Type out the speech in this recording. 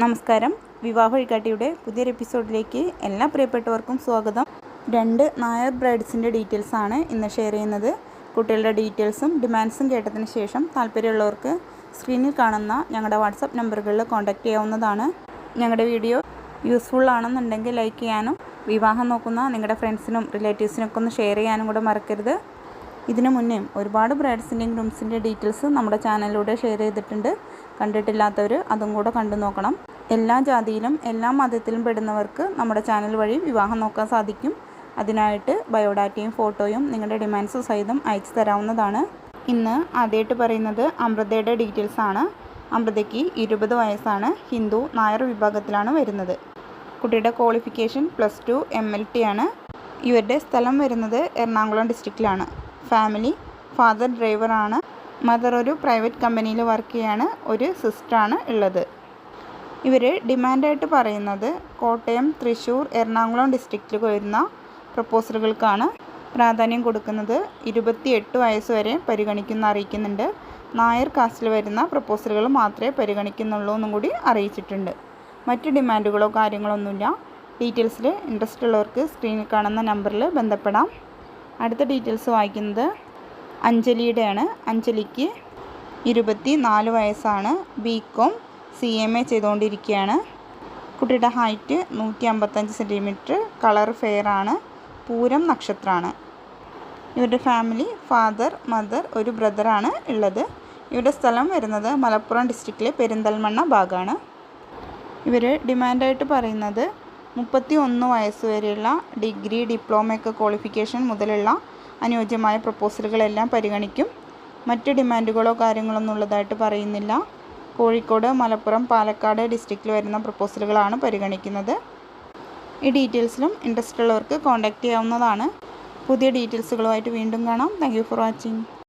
നമസ്കാരം. വിവാഹ വഴികാട്ടിയുടെ പുതിയൊരു എപ്പിസോഡിലേക്ക് എല്ലാ പ്രിയപ്പെട്ടവർക്കും സ്വാഗതം. രണ്ട് നായർ ബ്രൈഡ്സിന്റെ ഡീറ്റെയിൽസ് ആണ് ഇന്ന് ഷെയർ ചെയ്യുന്നത്. കുട്ടികളുടെ ഡീറ്റെയിൽസും ഡിമാൻഡ്സും കേട്ടതിന് ശേഷം താല്പര്യമുള്ളവർക്ക് സ്ക്രീനിൽ കാണുന്ന ഞങ്ങളുടെ വാട്സപ്പ് നമ്പറുകളിൽ കോൺടാക്റ്റ് ചെയ്യാവുന്നതാണ്. ഞങ്ങളുടെ വീഡിയോ യൂസ്ഫുൾ ആണെന്നുണ്ടെങ്കിൽ ലൈക്ക് ചെയ്യാനും വിവാഹം നോക്കുന്ന നിങ്ങളുടെ ഫ്രണ്ട്സിനും റിലേറ്റീവ്സിനൊക്കെ ഒന്ന് ഷെയർ ചെയ്യാനും കൂടെ മറക്കരുത്. ഇതിനു മുന്നേയും ഒരുപാട് ബ്രൈഡ്സിന്റെയും ഗ്രൂംസിന്റെ ഡീറ്റെയിൽസ് നമ്മുടെ ചാനലിലൂടെ ഷെയർ ചെയ്തിട്ടുണ്ട്. കണ്ടിട്ടില്ലാത്തവർ അതും കൂടെ കണ്ടു നോക്കണം. എല്ലാ ജാതിയിലും എല്ലാ മതത്തിലും പെടുന്നവർക്ക് നമ്മുടെ ചാനൽ വഴി വിവാഹം നോക്കാൻ സാധിക്കും. അതിനായിട്ട് ബയോഡാറ്റയും ഫോട്ടോയും നിങ്ങളുടെ ഡിമാൻഡ്സ് സഹിതം അയച്ചു തരാവുന്നതാണ്. ഇന്ന് ആദ്യമായിട്ട് പറയുന്നത് അമൃതയുടെ ഡീറ്റെയിൽസ് ആണ്. അമൃതയ്ക്ക് ഇരുപത് വയസ്സാണ്. ഹിന്ദു നായർ വിഭാഗത്തിലാണ് വരുന്നത്. കുട്ടിയുടെ qualification plus two M L T ആണ്. ഇവരുടെ സ്ഥലം വരുന്നത് എറണാകുളം ഡിസ്ട്രിക്റ്റിലാണ്. ഫാമിലി ഫാദർ ഡ്രൈവറാണ്. മദർ ഒരു പ്രൈവറ്റ് കമ്പനിയിൽ വർക്ക് ചെയ്യാണ് ഒരു സിസ്റ്ററാണ് ഉള്ളത്. ഇവർ ഡിമാൻഡായിട്ട് പറയുന്നത് കോട്ടയം തൃശ്ശൂർ എറണാകുളം ഡിസ്ട്രിക്റ്റിൽ വരുന്ന പ്രപ്പോസലുകൾക്കാണ് പ്രാധാന്യം കൊടുക്കുന്നത്. ഇരുപത്തിയെട്ട് വയസ്സ് വരെ പരിഗണിക്കുന്ന അറിയിക്കുന്നുണ്ട്. നായർ കാസ്റ്റിൽ വരുന്ന പ്രപ്പോസലുകൾ മാത്രമേ പരിഗണിക്കുന്നുള്ളൂ എന്നും കൂടി അറിയിച്ചിട്ടുണ്ട്. മറ്റ് ഡിമാൻഡുകളോ കാര്യങ്ങളോ ഒന്നുമില്ല ഡീറ്റെയിൽസിൽ ഇൻട്രസ്റ്റ് ഉള്ളവർക്ക് സ്ക്രീനിൽ കാണുന്ന നമ്പറിൽ ബന്ധപ്പെടാം. അടുത്ത ഡീറ്റെയിൽസ് വായിക്കുന്നത് അഞ്ജലിയുടെയാണ്. അഞ്ജലിക്ക് ഇരുപത്തി നാല് വയസ്സാണ്. B com C M A ചെയ്തുകൊണ്ടിരിക്കുകയാണ്. കുട്ടിയുടെ ഹൈറ്റ് നൂറ്റി അമ്പത്തഞ്ച് സെന്റിമീറ്റർ കളർ ഫെയർ ആണ്. പൂരം നക്ഷത്രമാണ്. ഇവരുടെ ഫാമിലി ഫാദർ മദർ ഒരു ബ്രദറാണ് ഉള്ളത്. ഇവരുടെ സ്ഥലം വരുന്നത് മലപ്പുറം ഡിസ്ട്രിക്റ്റിലെ പെരിന്തൽമണ്ണ ഭാഗമാണ് ഇവർ ഡിമാൻഡായിട്ട് പറയുന്നത് മുപ്പത്തി ഒന്ന് വയസ്സ് വരെയുള്ള ഡിഗ്രി ഡിപ്ലോമയൊക്കെ ക്വാളിഫിക്കേഷൻ മുതലുള്ള അനുയോജ്യമായ പ്രപ്പോസലുകളെല്ലാം പരിഗണിക്കും. മറ്റ് ഡിമാൻഡുകളോ കാര്യങ്ങളൊന്നും ഉള്ളതായിട്ട് പറയുന്നില്ല. കോഴിക്കോട് മലപ്പുറം പാലക്കാട് ഡിസ്ട്രിക്റ്റിൽ വരുന്ന പ്രപ്പോസലുകളാണ് പരിഗണിക്കുന്നത്. ഈ ഡീറ്റെയിൽസിലും ഇൻട്രസ്റ്റ് ഉള്ളവർക്ക് കോൺടാക്റ്റ് ചെയ്യാവുന്നതാണ്. പുതിയ ഡീറ്റെയിൽസുകളുമായിട്ട് വീണ്ടും കാണാം. Thank for watching